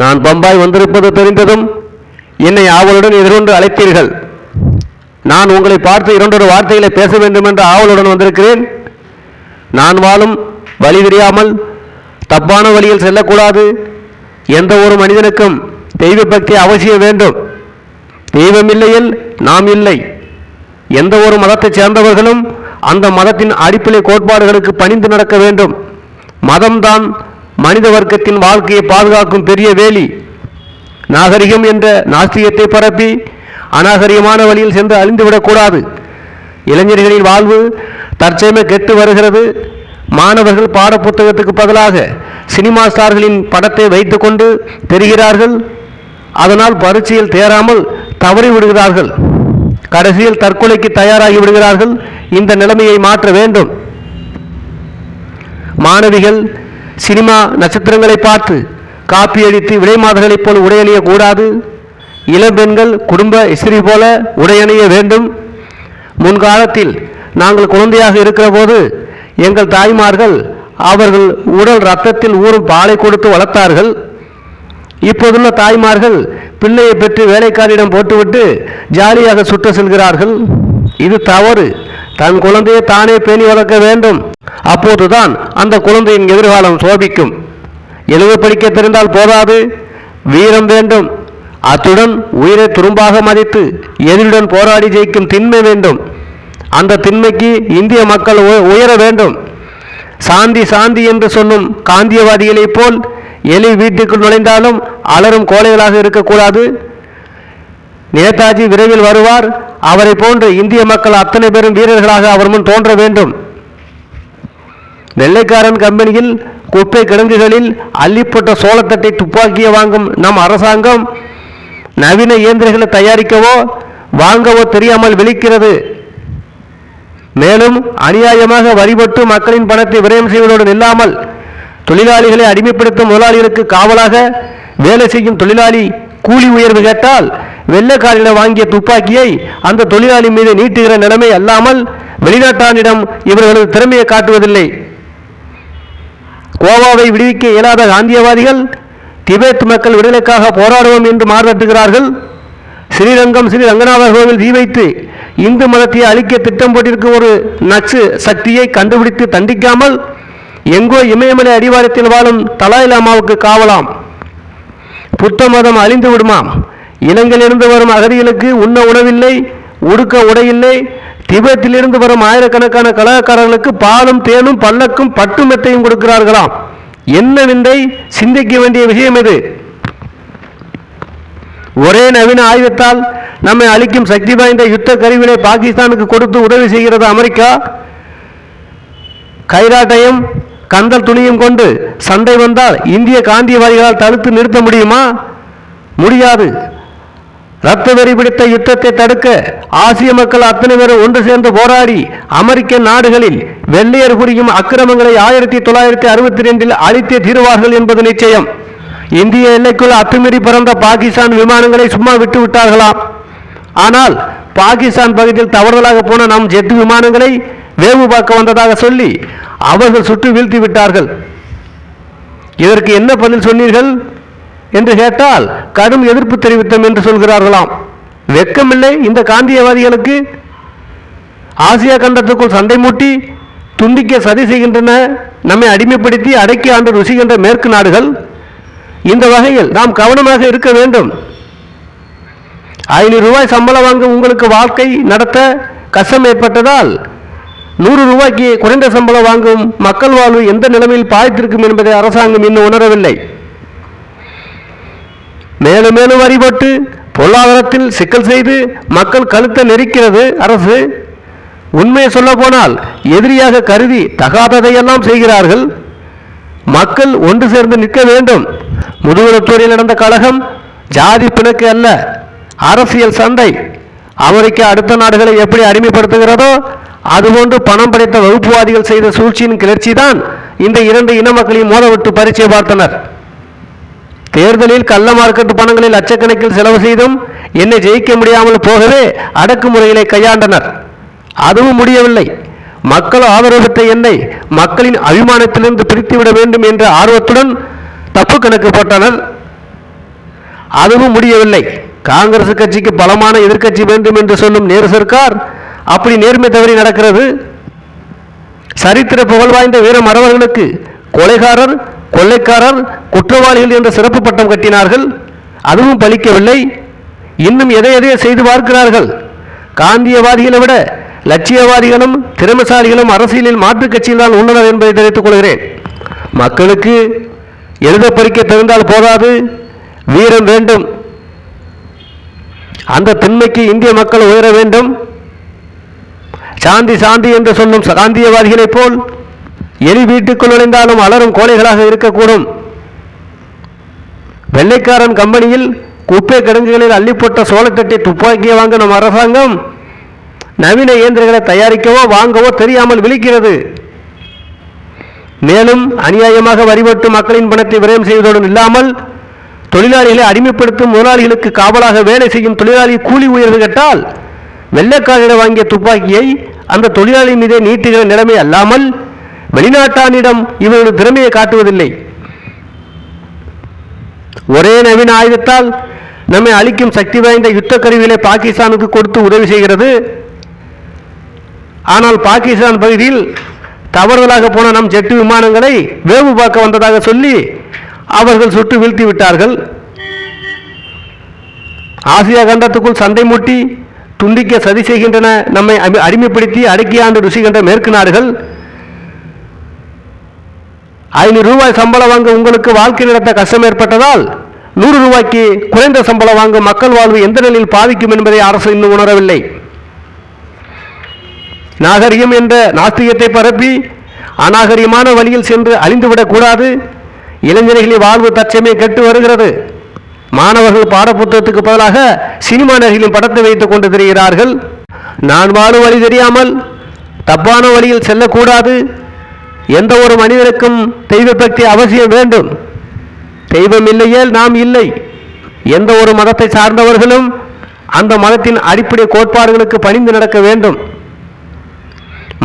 நான் பம்பாய் வந்திருப்பது தெரிந்ததும் என்னை ஆவலுடன் எதிர்கொண்டு அழைத்தீர்கள். நான் உங்களை பார்த்து இரண்டொரு வார்த்தைகளை பேச வேண்டும் என்ற ஆவலுடன் வந்திருக்கிறேன். நான் வாழும் வழி தெரியாமல் தப்பான வழியில் செல்லக்கூடாது. எந்த ஒரு மனிதனுக்கும் தெய்வ பக்தி அவசியம் வேண்டும். தெய்வம் இல்லையில் நாம் இல்லை. எந்த ஒரு மதத்தைச் சேர்ந்தவர்களும் அந்த மதத்தின் அடிப்படை கோட்பாடுகளுக்கு பணிந்து நடக்க வேண்டும். மதம்தான் மனித வர்க்கத்தின் வாழ்க்கையை பாதுகாக்கும் பெரிய வேலி. நாகரிகம் என்ற நாஸ்திகத்தை பரப்பி அநாகரிகமான வழியில் சென்று அழிந்துவிடக்கூடாது இளைஞர்களின் வாழ்வு தற்செயமே கெட்டு வருகிறது. மாணவர்கள் பாடப்புத்தகத்துக்கு பதிலாக சினிமா ஸ்டார்களின் படத்தை வைத்துக்கொண்டு தெரிகிறார்கள். அதனால் பரீட்சையில் தேராமல் தவறி விடுகிறார்கள். கடைசியில் தற்கொலைக்கு தயாராகி விடுகிறார்கள். இந்த நிலைமையை மாற்ற வேண்டும். மாணவிகள் சினிமா நட்சத்திரங்களை பார்த்து காப்பி அடித்து விலைமாதர்களைப் போல் உடையணிய கூடாது. இளம்பெண்கள் குடும்ப இஸ்திரி போல உடையணிய வேண்டும். முன்காலத்தில் நாங்கள் குழந்தையாக இருக்கிற போது எங்கள் தாய்மார்கள் அவர்கள் உடல் ரத்தத்தில் ஊறும் பாலை கொடுத்து வளர்த்தார்கள். இப்போதுள்ள தாய்மார்கள் பிள்ளையை பெற்று வேலைக்காரியிடம் போட்டுவிட்டு ஜாலியாக சுற்ற செல்கிறார்கள். இது தவறு. தன் குழந்தையை தானே பேணி வளர்க்க வேண்டும். அப்போதுதான் அந்த குழந்தையின் எதிர்காலம் சோபிக்கும். எழுத படிக்க தெரிந்தால் போதாது. வீரம் வேண்டும். அத்துடன் உயிரை துரும்பாக மதித்து எதிருடன் போராடி ஜெயிக்கும் திண்மை வேண்டும். அந்த திண்மைக்கு இந்திய மக்கள் உயர வேண்டும். சாந்தி சாந்தி என்று சொல்லும் காந்தியவாதிகளைப் போல் எலி வீட்டுக்குள் நுழைந்தாலும் அலரும் கோழைகளாக இருக்கக்கூடாது. நேதாஜி விரைவில் வருவார். அவரை போன்று இந்திய மக்கள் அத்தனை பேரும் வீரர்களாக அவர் முன் தோன்ற வேண்டும். வெள்ளைக்காரன் கம்பெனியில் குப்பை கிடங்குகளில் அள்ளிப்பட்ட சோளத்தட்டை துப்பாக்கியை வாங்கும் நம் அரசாங்கம் நவீன இயந்திரங்களை தயாரிக்கவோ வாங்கவோ தெரியாமல் விழிக்கிறது. மேலும் அநியாயமாக வரிபட்டு மக்களின் பணத்தை விரயம் செய்வதோடு நில்லாமல் தொழிலாளிகளை அடிமைப்படுத்தும் முதலாளிகளுக்கு காவலாக வேலை செய்யும் தொழிலாளி கூலி உயர்வு கேட்டால் வெள்ளைக்காரிடம் வாங்கிய துப்பாக்கியை அந்த தொழிலாளி மீது நீட்டுகிற நிலைமை அல்லாமல் வெளிநாட்டானிடம் இவர்களது திறமையை காட்டுவதில்லை. கோவாவை விடுவிக்க இயலாத காந்தியவாதிகள் திபெத் மக்கள் விடுதலைக்காக போராடுவோம் என்று மாறுபட்டுகிறார்கள் ஸ்ரீரங்கம் ஸ்ரீ ரங்கநாதர் கோவில் தீ வைத்து இந்து மதத்தை அழிக்க திட்டம் போட்டிருக்கும் ஒரு நச்சு சக்தியை கண்டுபிடித்து தண்டிக்காமல் எங்கோ இமயமலை அடிவாரத்தில் வாழும் தலாய் லாமாவுக்கு காவலாம். புத்த மதம் அழிந்து விடுமாம். இலங்கையிலிருந்து வரும் அகதிகளுக்கு உண்ண உணவில்லை உடுக்க உடையில்லை திபெத்திலிருந்து வரும் ஆயிரக்கணக்கான கலாக்காரர்களுக்கு பாலும் தேனும் பல்லக்கும் பட்டு மெத்தையும் கொடுக்கிறார்களாம் என்ன விந்தை சிந்திக்க வேண்டிய விஷயம் இது? ஒரே நவீன ஆயுதத்தால் நம்மை அழிக்கும் சக்தி வாய்ந்த யுத்த கருவிகளை பாகிஸ்தானுக்கு கொடுத்து உதவி செய்கிறது அமெரிக்கா. கைராட்டையும் கந்தல் துணியும் கொண்டு சண்டை வந்தால் இந்திய காந்தியவாதிகளால் தடுத்து நிறுத்த முடியுமா? முடியாது. ரத்த வெறி பிடித்த யுத்தத்தை தடுக்க ஆசிய மக்கள் அத்தனை பேரும் ஒன்று சேர்ந்து போராடி அமெரிக்க நாடுகளில் வெள்ளையர் புரியும் அக்கிரமங்களை ஆயிரத்தி தொள்ளாயிரத்தி அறுபத்தி ரெண்டில் அழித்தே தீருவார்கள் என்பது நிச்சயம். இந்திய எல்லைக்குள் அத்துமீறி பறந்த பாகிஸ்தான் விமானங்களை சும்மா விட்டு விட்டார்களாம் ஆனால் பாகிஸ்தான் பகுதியில் தவறுதலாக போன நம் ஜெட் விமானங்களை வேவு பார்க்க வந்ததாக சொல்லி அவர்கள் சுட்டு வீழ்த்தி விட்டார்கள். இதற்கு என்ன பதில் சொன்னீர்கள்? என்று கேட்டால் கடும் எதிர்ப்பு தெரிவித்தோம் என்று சொல்கிறார்களாம். வெக்கமில்லை இந்த காந்தியவாதிகளுக்கு. ஆசியா கண்டத்துக்குள் சண்டை மூட்டி துண்டிக்க சதி செய்கின்றன நம்மை அடிமைப்படுத்தி அடக்கி ஆண்டு ருசிகின்ற மேற்கு நாடுகள். இந்த வகையில் நாம் கவனமாக இருக்க வேண்டும். ஐநூறு ரூபாய் சம்பளம் வாங்கும் உங்களுக்கு வாழ்க்கை நடத்த கஷ்டம் ஏற்பட்டதால் நூறு ரூபாய்க்கு குறைந்த சம்பளம் வாங்கும் மக்கள் வாழ்வு எந்த நிலைமையில் பாய்த்திருக்கும் என்பதை அரசாங்கம் இன்னும் உணரவில்லை. மேலும் மேலும் வரிபட்டு பொருளாதாரத்தில் சிக்கல் செய்து மக்கள் கழுத்தை நெரிக்கிறது. அரசு உண்மையை சொல்ல போனால் எதிரியாக கருதி தகாததையெல்லாம் செய்கிறார்கள். மக்கள் ஒன்று சேர்ந்து நிற்க வேண்டும். முதுகுளத்தூரில் நடந்த கழகம் ஜாதி பிணக்கு அல்ல. அரசியல் சந்தை அமெரிக்கா அடுத்த நாடுகளை எப்படி அடிமைப்படுத்துகிறதோ அதுபோன்று பணம் படைத்த வகுப்புவாதிகள் செய்த சூழ்ச்சியின் கிளர்ச்சி தான் இந்த இரண்டு இன மக்களையும் மோதவிட்டு பரீட்சை பார்த்தனர். தேர்தலில் கள்ள மார்க்கெட் பணங்களில் லட்சக்கணக்கில் செலவு செய்தும் என்னை ஜெயிக்க முடியாமல் போகவே அடக்குமுறைகளை கையாண்டனர். அதுவும் முடியவில்லை. மக்கள் ஆதரவு பெற்ற என்னை மக்களின் அபிமானத்திலிருந்து பிரித்துவிட வேண்டும் என்ற ஆர்வத்துடன் தப்பு கணக்கு போட்டனர். அதுவும் முடியவில்லை. காங்கிரஸ் கட்சிக்கு பலமான எதிர்க்கட்சி வேண்டும் என்று சொல்லும் நேரு சர்க்கார் அப்படி நேர்மை தவறி நடக்கிறது. சரித்திர புகழ் வாய்ந்த வீர மறவர்களுக்கு கொலைகாரர் கொள்ளைக்காரர் குற்றவாளிகள் என்ற சிறப்பு பட்டம் கட்டினார்கள். அதுவும் பலிக்கவில்லை. இன்னும் எதை எதையோ செய்து பார்க்கிறார்கள். காந்தியவாதிகளை விட லட்சியவாதிகளும் திறமசாலிகளும் அரசியலில் மாற்றுக் கட்சியில் தான் உள்ளனர் என்பதை தெரிவித்துக் கொள்கிறேன். மக்களுக்கு எழுத படிக்க தெரிந்தால் போதாது. வீரம் வேண்டும். அந்த திண்மைக்கு இந்திய மக்கள் உயர வேண்டும். சாந்தி சாந்தி என்று சொல்லும் காந்தியவாதிகளைப் போல் எலி வீட்டுக்குள் நுழைந்தாலும் அலரும் கோழைகளாக இருக்கக்கூடும். வெள்ளைக்காரன் கம்பெனியில் குப்பை கிடங்குகளில் அள்ளிப்பட்ட சோளக்கட்டை துப்பாக்கியை வாங்க நம் அரசாங்கம். நவீன இயந்திரங்களை தயாரிக்கவோ வாங்கவோ தெரியாமல் விழிக்கிறது. மேலும் அநியாயமாக வரிபட்டு மக்களின் பணத்தை விரயம் செய்வதோடு இல்லாமல் தொழிலாளிகளை அடிமைப்படுத்தும் முதலாளிகளுக்கு காவலாக வேலை செய்யும் தொழிலாளி கூலி உயர்வு கேட்டால் வெள்ளைக்காரரிடம் வாங்கிய துப்பாக்கியை அந்த தொழிலாளி மீதே நீட்டுகிற நிலைமை அல்லாமல் வெளிநாட்டானிடம் இவருடைய திறமையை காட்டுவதில்லை. ஒரே நவீன ஆயுதத்தால் நம்மை அழிக்கும் சக்தி வாய்ந்த யுத்த கருவிகளை பாகிஸ்தானுக்கு கொடுத்து உதவி செய்கிறது. ஆனால் பாகிஸ்தான் பகுதியில் தவறுதலாக போன நம் ஜெட்டு விமானங்களை வேவு பார்க்க வந்ததாக சொல்லி அவர்கள் சுட்டு வீழ்த்தி விட்டார்கள். ஆசியா கண்டத்துக்குள் சண்டை மூட்டி துண்டிக்க சதி செய்கின்றன நம்மை அடிமைப்படுத்தி அடக்கியாண்டு ருசிகின்ற மேற்கு நாடுகள் ஐநூறு ரூபாய் சம்பளம் வாங்க உங்களுக்கு வாழ்க்கை நடத்த கஷ்டம் ஏற்பட்டதால் நூறு ரூபாய்க்கு குறைந்த சம்பளம் வாங்கும் மக்கள் வாழ்வு எந்த நிலையில் பாதிக்கும் என்பதை அரசு இன்னும் உணரவில்லை. நாகரிகம் என்ற நாஸ்திகத்தை பரப்பி அநாகரிகமான வழியில் சென்று அழிந்துவிடக்கூடாது இளைஞர்களின் வாழ்வு தற்சமே கெட்டு வருகிறது. மாணவர்கள் பாடப்புத்தகத்துக்கு பதிலாக சினிமா நடிகளின் படத்தை வைத்துக் கொண்டு திரிகிறார்கள். நான் வாழும் வழி தெரியாமல் தப்பான வழியில் செல்லக்கூடாது. எந்த ஒரு மனிதனுக்கும் தெய்வ பக்தி அவசியம் வேண்டும். தெய்வம் இல்லையேல் நாம் இல்லை. எந்த ஒரு மதத்தை சார்ந்தவர்களும் அந்த மதத்தின் அடிப்படை கோட்பாடுகளுக்கு பணிந்து நடக்க வேண்டும்.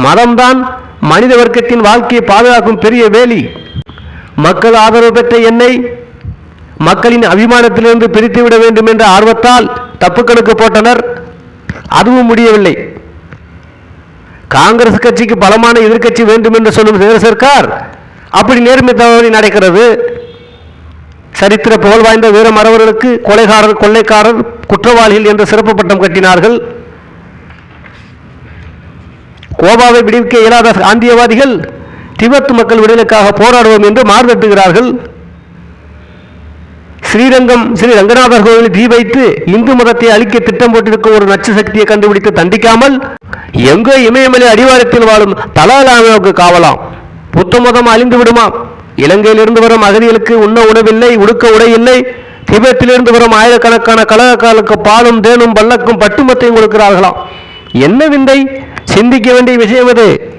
மதம்தான் மனித வர்க்கத்தின் வாழ்க்கையை பாதுகாக்கும் பெரிய வேலி. மக்கள் ஆதரவு பெற்ற என்னை மக்களின் அபிமானத்திலிருந்து பிரித்துவிட வேண்டும் என்ற ஆர்வத்தால் தப்பு கணக்கு போட்டனர். அதுவும் முடியவில்லை. காங்கிரஸ் கட்சிக்கு பலமான எதிர்க்கட்சி வேண்டும் என்று சொல்லும் நேரு சர்க்கார். அப்படி நேர்மை தவறி நடக்கிறது. சரித்திர புகழ் வாய்ந்த வீர மறவர்களுக்கு கொலைகாரர் கொள்ளைக்காரர் குற்றவாளிகள் என்ற சிறப்பு பட்டம் கட்டினார்கள். கோபாவை விடுவிக்க இயலாத காந்தியவாதிகள் திபெத் மக்கள் விடுதலைக்காக போராடுவோம் என்று மாறுதட்டுகிறார்கள் ஸ்ரீரங்கம் ஸ்ரீ ரங்கநாதர் கோவிலில் தீ வைத்து இந்து மதத்தை அழிக்க திட்டம் போட்டிருக்கும் ஒரு நச்சு சக்தியை கண்டுபிடித்து தண்டிக்காமல் எங்கோ இமயமலை அடிவாரத்தில் வாழும் தலாலாமாவுக்கு காவலாம். புத்த மதம் அழிந்து விடுமாம் இலங்கையிலிருந்து வரும் அகதிகளுக்கு உண்ண உணவில்லை உடுக்க உடை இல்லை. திபெத்திலிருந்து வரும் ஆயிரக்கணக்கான கலகக்காலுக்கு பாலும் தேனும் பல்லக்கும் பட்டுமத்தையும் கொடுக்கிறார்களாம். என்ன விந்தை? சிந்திக்க வேண்டிய விஷயம் இது.